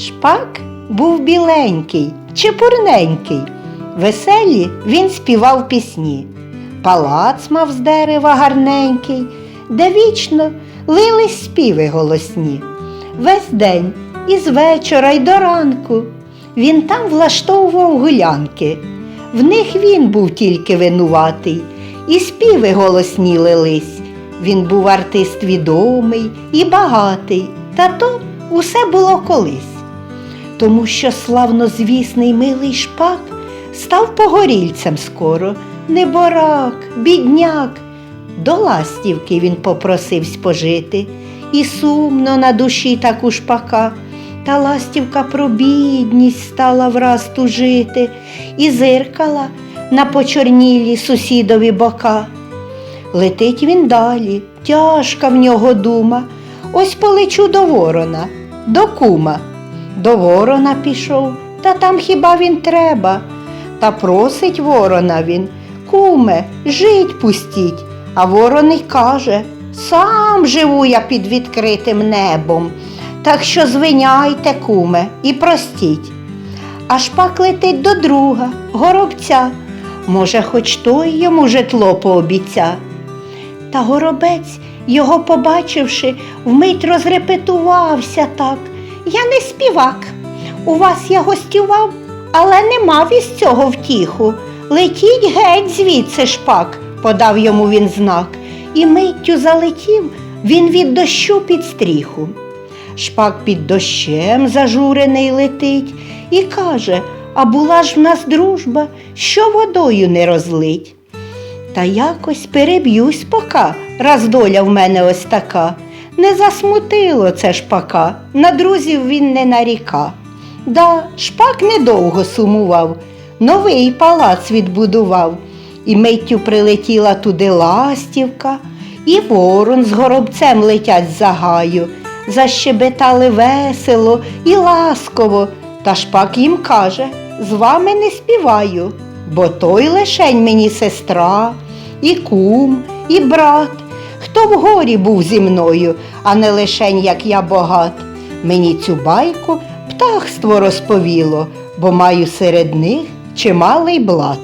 Шпак був біленький, чепурненький. Веселі він співав пісні. Палац мав з дерева гарненький, де вічно лились співи голосні. Весь день із вечора й до ранку він там влаштовував гулянки. В них він був тільки винуватий, і співи голосні лились. Він був артист відомий і багатий, та то усе було колись. Тому що славнозвісний милий шпак став погорільцем скоро, неборак, бідняк. До ластівки він попросив спожити, і сумно на душі так у шпака. Та ластівка про бідність стала враз тужити і зиркала на почорнілі сусідові бока. Летить він далі, тяжка в нього дума. Ось полечу до ворона, до кума. До ворона пішов, та там хіба він треба. Та просить ворона він, куме, жить пустіть. А ворон й каже, сам живу я під відкритим небом. Так що звиняйте, куме, і простіть. А шпак летить до друга, горобця. Може, хоч той йому житло пообіця. Та горобець, його побачивши, вмить розрепетувався так. Я не співак. У вас я гостював, але не мав із цього втіху. Летіть геть звідси шпак, подав йому він знак, і миттю залетів він від дощу під стріху. Шпак під дощем зажурений летить і каже, а була ж в нас дружба, що водою не розлить. Та якось переб'юсь пока, раз доля в мене ось така. Не засмутило це шпака, на друзів він не наріка. Да, шпак недовго сумував, новий палац відбудував, і миттю прилетіла туди ластівка, і ворон з горобцем летять за гаю, защебетали весело і ласково, та шпак їм каже, з вами не співаю, бо той лишень мені сестра, і кум, і брат. Хто в горі був зі мною, а не лишень, як я богат. Мені цю байку птахство розповіло, бо маю серед них чималий блат.